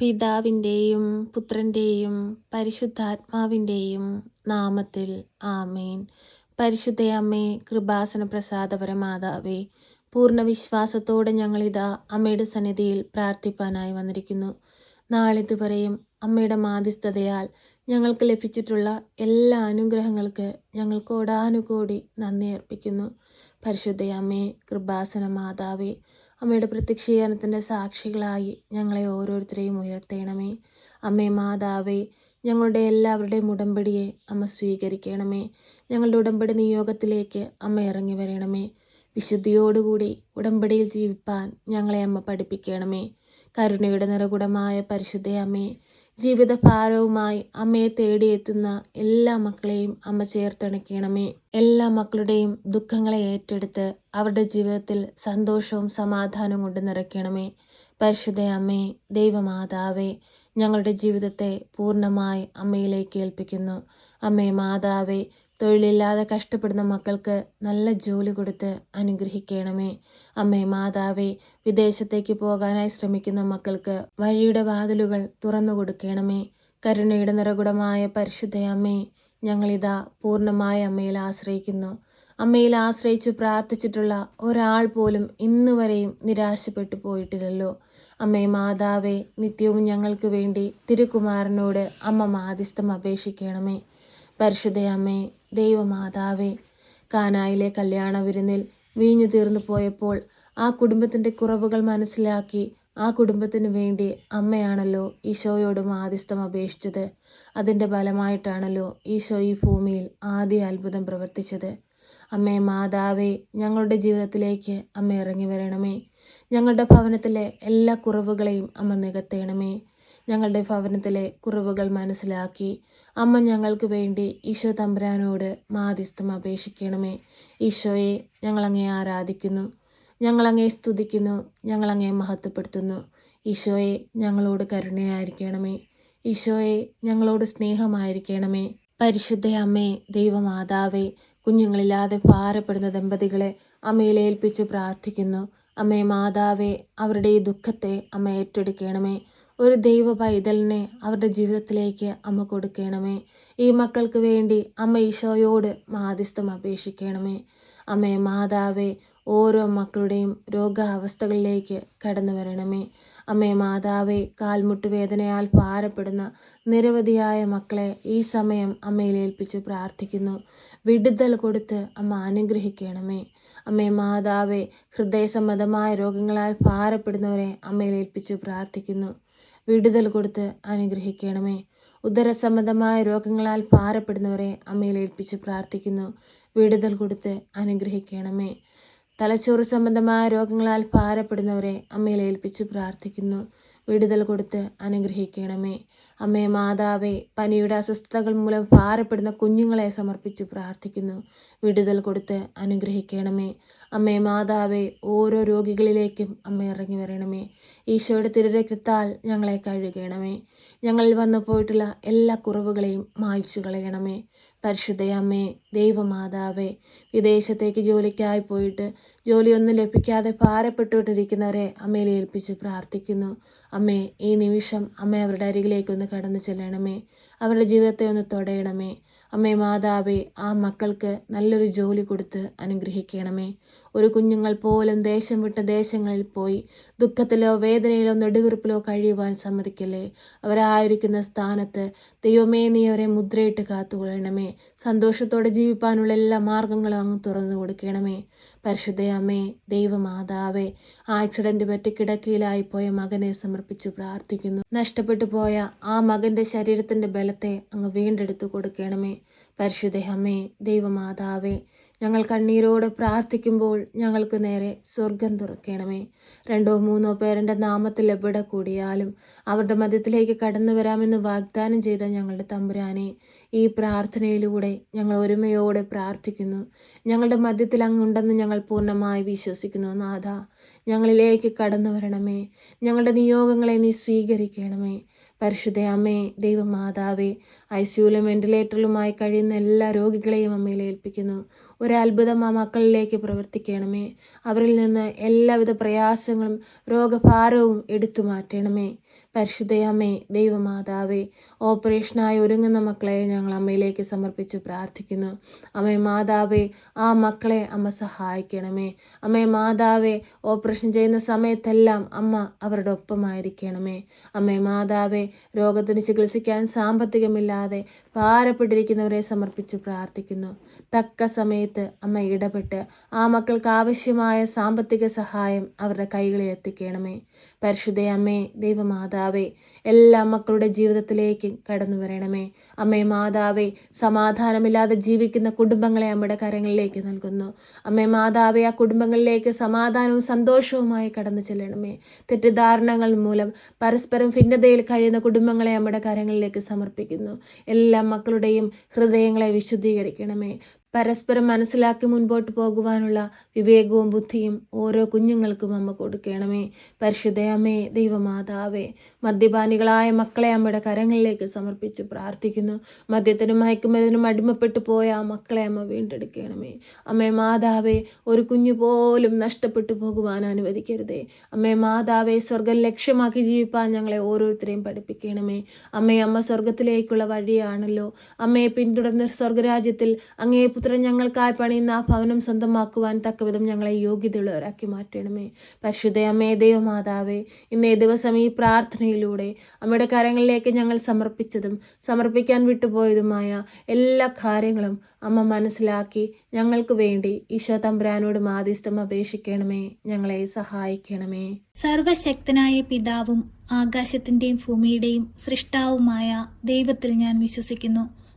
പിതാവിന്റെയും പുത്രന്റെയും പരിശുദ്ധാത്മാവിന്റെയും നാമത്തിൽ ആമേൻ. പരിശുദ്ധയമ്മേ കൃപാസന പ്രസാദപരമാതാവേ പൂർണ വിശ്വാസത്തോടെ ഞങ്ങളിതാ അമ്മയുടെ സന്നിധിയിൽ പ്രാർത്ഥിപ്പാനായി വന്നിരിക്കുന്നു. നാളിതുവരെയും അമ്മയുടെ മാധ്യസ്ഥതയാൽ ഞങ്ങൾക്ക് ലഭിച്ചിട്ടുള്ള എല്ലാ അനുഗ്രഹങ്ങൾക്ക് ഞങ്ങൾ കോടാനുകോടി നന്ദി അർപ്പിക്കുന്നു. പരിശുദ്ധയമ്മേ കൃപാസന മാതാവേ അമ്മയുടെ പ്രത്യക്ഷീകരണത്തിന്റെ സാക്ഷികളായി ഞങ്ങളെ ഓരോരുത്തരെയും ഉയർത്തേണമേ. അമ്മേ മാതാവേ ഞങ്ങളുടെ എല്ലാവരുടെയും ഉടമ്പടിയെ അമ്മ സ്വീകരിക്കണമേ. ഞങ്ങളുടെ ഉടമ്പടി നിയോഗത്തിലേക്ക് അമ്മ ഇറങ്ങി വരണമേ. വിശുദ്ധിയോടുകൂടി ഉടമ്പടിയിൽ ജീവിപ്പാൻ ഞങ്ങളെ അമ്മ പഠിപ്പിക്കണമേ. കരുണയുടെ നിറകുടമായ പരിശുദ്ധ അമ്മേ ജീവിതഭാരവുമായി അമ്മയെ തേടിയെത്തുന്ന എല്ലാ മക്കളെയും അമ്മ ചേർത്തണക്കണമേ. എല്ലാ മക്കളുടെയും ദുഃഖങ്ങളെ ഏറ്റെടുത്ത് അവരുടെ ജീവിതത്തിൽ സന്തോഷവും സമാധാനവും കൊണ്ട് നിറയ്ക്കണമേ. പരിശുദ്ധ അമ്മേ ദൈവമാതാവേ ഞങ്ങളുടെ ജീവിതത്തെ പൂർണമായി അമ്മയിലേക്ക് ഏൽപ്പിക്കുന്നു. അമ്മേ മാതാവേ തൊഴിലില്ലാതെ കഷ്ടപ്പെടുന്ന മക്കൾക്ക് നല്ല ജോലി കൊടുത്ത് അനുഗ്രഹിക്കണമേ. അമ്മേ മാതാവേ വിദേശത്തേക്ക് പോകാനായി ശ്രമിക്കുന്ന മക്കൾക്ക് വഴിയുടെ വാതിലുകൾ തുറന്നു കൊടുക്കണമേ. കരുണയുടെ നിറകുടമായ പരിശുദ്ധ അമ്മേ ഞങ്ങളിതാ പൂർണമായ അമ്മയിൽ ആശ്രയിക്കുന്നു. അമ്മയിൽ ആശ്രയിച്ചു പ്രാർത്ഥിച്ചിട്ടുള്ള ഒരാൾ പോലും ഇന്നു വരെയും നിരാശപ്പെട്ടു പോയിട്ടില്ലല്ലോ. അമ്മേ മാതാവേ നിത്യവും ഞങ്ങൾക്ക് വേണ്ടി തിരുകുമാരനോട് അമ്മ മാധ്യസ്ഥം അപേക്ഷിക്കണമേ. പരിശുദ്ധ അമ്മേ ദൈവമാതാവേ കാനായിലെ കല്യാണ വിരുന്നിൽ വീഞ്ഞു തീർന്നു പോയപ്പോൾ ആ കുടുംബത്തിന്റെ കുറവുകൾ മനസ്സിലാക്കി ആ കുടുംബത്തിന് വേണ്ടി അമ്മയാണല്ലോ ഈശോയോട് മാധ്യസ്ഥം അപേക്ഷിച്ചത്. അതിന്റെ ഫലമായിട്ടാണല്ലോ ഈശോ ഈ ഭൂമിയിൽ ആദ്യ അത്ഭുതം പ്രവർത്തിച്ചത്. അമ്മേ മാതാവേ ഞങ്ങളുടെ ജീവിതത്തിലേക്ക് അമ്മ ഇറങ്ങി വരണമേ. ഞങ്ങളുടെ ഭവനത്തിലെ എല്ലാ കുറവുകളെയും അമ്മ നികത്തേണമേ. ഞങ്ങളുടെ ഭവനത്തിലെ കുറവുകൾ മനസ്സിലാക്കി. അമ്മ ഞങ്ങൾക്ക് വേണ്ടി ഈശോ തമ്പുരാനോട് മാധ്യസ്ഥം അപേക്ഷിക്കണമേ. ഈശോയെ ഞങ്ങളങ്ങേ ആരാധിക്കുന്നു. ഞങ്ങളങ്ങേ സ്തുതിക്കുന്നു. ഞങ്ങളങ്ങേ മഹത്വപ്പെടുത്തുന്നു. ഈശോയെ ഞങ്ങളോട് കരുണയായിരിക്കണമേ. ഈശോയെ ഞങ്ങളോട് സ്നേഹമായിരിക്കണമേ. പരിശുദ്ധ അമ്മേ ദൈവമാതാവേ കുഞ്ഞുങ്ങളില്ലാതെ ഭാരപ്പെടുന്ന ദമ്പതികളെ അമ്മയിൽ ഏൽപ്പിച്ച് പ്രാർത്ഥിക്കുന്നു. അമ്മേ മാതാവേ അവരുടെ ഈ ദുഃഖത്തെ അമ്മ ഏറ്റെടുക്കണമേ. ഒരു ദൈവ പൈതലിനെ അവരുടെ ജീവിതത്തിലേക്ക് അമ്മ കൊടുക്കണമേ. ഈ മക്കൾക്ക് വേണ്ടി അമ്മ ഈശോയോട് മാധ്യസ്ഥം അപേക്ഷിക്കണമേ. അമ്മേ മാതാവേ ഓരോ മക്കളുടെയും രോഗാവസ്ഥകളിലേക്ക് കടന്നു വരണമേ. അമ്മേ മാതാവേ കാൽമുട്ട് വേദനയാൽ ഭാരപ്പെടുന്ന നിരവധിയായ മക്കളെ ഈ സമയം അമ്മയിൽ ഏൽപ്പിച്ച് പ്രാർത്ഥിക്കുന്നു. വിടുതൽ കൊടുത്ത് അമ്മ അനുഗ്രഹിക്കണമേ. അമ്മേ മാതാവേ ഹൃദയസംബന്ധമായ രോഗങ്ങളാൽ ഭാരപ്പെടുന്നവരെ അമ്മയിൽ ഏൽപ്പിച്ച് പ്രാർത്ഥിക്കുന്നു. വിടുതൽ കൊടുത്ത് അനുഗ്രഹിക്കണമേ. ഉദരസംബന്ധമായ രോഗങ്ങളാൽ ഭാരപ്പെടുന്നവരെ അമ്മയിൽ ഏൽപ്പിച്ച് പ്രാർത്ഥിക്കുന്നു. വിടുതൽ കൊടുത്ത് അനുഗ്രഹിക്കണമേ. തലച്ചോറ് സംബന്ധമായ രോഗങ്ങളാൽ ഭാരപ്പെടുന്നവരെ അമ്മയിൽ ഏൽപ്പിച്ച് പ്രാർത്ഥിക്കുന്നു. വിടുതൽ കൊടുത്ത് അനുഗ്രഹിക്കണമേ. അമ്മേ മാതാവേ പനിയുടെ അസ്വസ്ഥതകൾ മൂലം ഭാരപ്പെടുന്ന കുഞ്ഞുങ്ങളെ സമർപ്പിച്ച് പ്രാർത്ഥിക്കുന്നു. വിടുതൽ കൊടുത്ത് അനുഗ്രഹിക്കണമേ. അമ്മേ മാതാവേ ഓരോ രോഗികളിലേക്കും അമ്മ ഇറങ്ങി വരണമേ. ഈശോയുടെ തിരുരക്തത്താൽ ഞങ്ങളെ കഴുകണമേ. ഞങ്ങളിൽ വന്നു പോയിട്ടുള്ള എല്ലാ കുറവുകളെയും മായ്ച്ചു കളയണമേ. പരിശുദ്ധയമ്മേ ദൈവമാതാവേ വിദേശത്തേക്ക് ജോലിക്കായി പോയിട്ട് ജോലിയൊന്നും ലഭിക്കാതെ ഭാരപ്പെട്ടുകൊണ്ടിരിക്കുന്നവരെ അമ്മയിൽ ഏൽപ്പിച്ച് പ്രാർത്ഥിക്കുന്നു. അമ്മേ ഈ നിമിഷം അമ്മ അവരുടെ അരികിലേക്കൊന്ന് കടന്നു ചെല്ലണമേ. അവരുടെ ജീവിതത്തെ ഒന്ന് തൊടയണമേ. അമ്മേ മാതാവേ ആ മക്കൾക്ക് നല്ലൊരു ജോലി കൊടുത്ത് അനുഗ്രഹിക്കണമേ. ഒരു കുഞ്ഞുങ്ങൾ പോലും ദേശം വിട്ട ദേശങ്ങളിൽ പോയി ദുഃഖത്തിലോ വേദനയിലോ നെടുവിറുപ്പിലോ കഴിയുവാൻ സമ്മതിക്കല്ലേ? അവരായിരിക്കുന്ന സ്ഥാനത്ത് ദൈവമേ നീ അവരെ മുദ്രയിട്ട് കാത്തുകൊള്ളണമേ. സന്തോഷത്തോടെ ജീവിപ്പാനുള്ള എല്ലാ മാർഗങ്ങളും അങ്ങ് തുറന്നു കൊടുക്കണമേ. പരിശുദ്ധയമ്മേ ദൈവമാതാവേ ആക്സിഡന്റ് പറ്റി കിടക്കയിലായി പോയ മകനെ സമർപ്പിച്ചു പ്രാർത്ഥിക്കുന്നു. നഷ്ടപ്പെട്ടു പോയ ആ മകന്റെ ശരീരത്തിന്റെ ബലത്തെ അങ്ങ് വീണ്ടെടുത്തു കൊടുക്കണമേ. പരിശുദ്ധ അമ്മേ ദൈവമാതാവേ ഞങ്ങൾ കണ്ണീരോട് പ്രാർത്ഥിക്കുമ്പോൾ ഞങ്ങൾക്ക് നേരെ സ്വർഗം തുറക്കണമേ. രണ്ടോ മൂന്നോ പേരുടെ നാമത്തിൽ എവിടെ കൂടിയാലും അവരുടെ മധ്യത്തിലേക്ക് കടന്നു വരാമെന്ന് വാഗ്ദാനം ചെയ്ത ഞങ്ങളുടെ തമ്പുരാനെ ഈ പ്രാർത്ഥനയിലൂടെ ഞങ്ങൾ ഒരുമയോടെ പ്രാർത്ഥിക്കുന്നു. ഞങ്ങളുടെ മധ്യത്തിൽ അങ്ങുണ്ടെന്ന് ഞങ്ങൾ പൂർണമായി വിശ്വസിക്കുന്നു നാഥ. ഞങ്ങളിലേക്ക് കടന്നു വരണമേ. ഞങ്ങളുടെ നിയോഗങ്ങളെ നീ സ്വീകരിക്കണമേ. പരിശുദ്ധ അമ്മേ ദൈവമാതാവേ ഐ സിയുലും വെന്റിലേറ്ററിലുമായി കഴിയുന്ന എല്ലാ രോഗികളെയും അമ്മയിൽ ഏൽപ്പിക്കുന്നു. ഒരത്ഭുതം ആ മക്കളിലേക്ക് പ്രവർത്തിക്കണമേ. അവരിൽ നിന്ന് എല്ലാവിധ പ്രയാസങ്ങളും രോഗഭാരവും എടുത്തു മാറ്റണമേ. പരിശുദ്ധയമ്മേ ദൈവമാതാവേ ഓപ്പറേഷനായി ഒരുങ്ങുന്ന മക്കളെ ഞങ്ങൾ അമ്മയിലേക്ക് സമർപ്പിച്ച് പ്രാർത്ഥിക്കുന്നു. അമ്മേ മാതാവേ ആ മക്കളെ അമ്മ സഹായിക്കണമേ. അമ്മേ മാതാവേ ഓപ്പറേഷൻ ചെയ്യുന്ന സമയത്തെല്ലാം അമ്മ അവരുടെ ഒപ്പമായിരിക്കണമേ. അമ്മേ മാതാവേ രോഗത്തിന് ചികിത്സിക്കാൻ സാമ്പത്തികമില്ലാതെ ഭാരപ്പെട്ടിരിക്കുന്നവരെ സമർപ്പിച്ച് പ്രാർത്ഥിക്കുന്നു. തക്ക സമയത്ത് അമ്മ ഇടപെട്ട് ആ മക്കൾക്ക് ആവശ്യമായ സാമ്പത്തിക സഹായം അവരുടെ കൈകളിൽ എത്തിക്കണമേ. പരിശുദ്ധ അമ്മേ ദൈവമാതാവേ എല്ലാ മക്കളുടെ ജീവിതത്തിലേക്ക് കടന്നു വരണമേ. അമ്മേ മാതാവേ സമാധാനമില്ലാതെ ജീവിക്കുന്ന കുടുംബങ്ങളെ അമ്മയുടെ കരങ്ങളിലേക്ക് നൽകുന്നു. അമ്മേ മാതാവേ ആ കുടുംബങ്ങളിലേക്ക് സമാധാനവും സന്തോഷവുമായി കടന്നു ചെല്ലണമേ. തെറ്റിദ്ധാരണകൾ മൂലം പരസ്പരം ഭിന്നതയിൽ കഴിയുന്ന കുടുംബങ്ങളെ അമ്മയുടെ കരങ്ങളിലേക്ക് സമർപ്പിക്കുന്നു. എല്ലാ മക്കളുടെയും ഹൃദയങ്ങളെ വിശുദ്ധീകരിക്കണമേ. പരസ്പരം മനസ്സിലാക്കി മുൻപോട്ട് പോകുവാനുള്ള വിവേകവും ബുദ്ധിയും ഓരോ കുഞ്ഞുങ്ങൾക്കും അമ്മ കൊടുക്കണമേ. പരിശുദ്ധയമ്മേ ദൈവമാതാവേ മദ്യപാനികളായ മക്കളെ അമ്മയുടെ കരങ്ങളിലേക്ക് സമർപ്പിച്ച് പ്രാർത്ഥിക്കുന്നു. മദ്യത്തിനും മയക്കുമതിനും അടിമപ്പെട്ടു പോയ ആ മക്കളെ അമ്മ വീണ്ടെടുക്കണമേ. അമ്മേ മാതാവേ ഒരു കുഞ്ഞു പോലും നഷ്ടപ്പെട്ടു പോകുവാൻ അനുവദിക്കരുതേ. അമ്മേ മാതാവേ സ്വർഗം ലക്ഷ്യമാക്കി ജീവിപ്പാൻ ഞങ്ങളെ ഓരോരുത്തരെയും പഠിപ്പിക്കണമേ. അമ്മേ അമ്മ സ്വർഗത്തിലേക്കുള്ള വഴിയാണല്ലോ. അമ്മയെ പിന്തുടർന്ന് സ്വർഗരാജ്യത്തിൽ അങ്ങേ പുത്രൻ ഞങ്ങൾക്കായി പണിയുന്ന ആ ഭവനം സ്വന്തമാക്കുവാൻ തക്കവിധം ഞങ്ങളെ യോഗ്യതയുള്ളവരാക്കി മാറ്റണമേ. പരിശുദ്ധ അമ്മേ ദൈവമാതാവേ ഇന്നേ ദിവസം ഈ പ്രാർത്ഥനയിലൂടെ അമ്മയുടെ കരങ്ങളിലേക്ക് ഞങ്ങൾ സമർപ്പിച്ചതും സമർപ്പിക്കാൻ വിട്ടുപോയതുമായ എല്ലാ കാര്യങ്ങളും അമ്മ മനസ്സിലാക്കി ഞങ്ങൾക്ക് വേണ്ടി ഈശോ തമ്പുരാനോട് മാധ്യസ്ഥം അപേക്ഷിക്കണമേ. ഞങ്ങളെ സഹായിക്കണമേ. സർവശക്തനായ പിതാവും ആകാശത്തിന്റെയും ഭൂമിയുടെയും സൃഷ്ടാവുമായ ദൈവത്തിൽ ഞാൻ വിശ്വസിക്കുന്നു.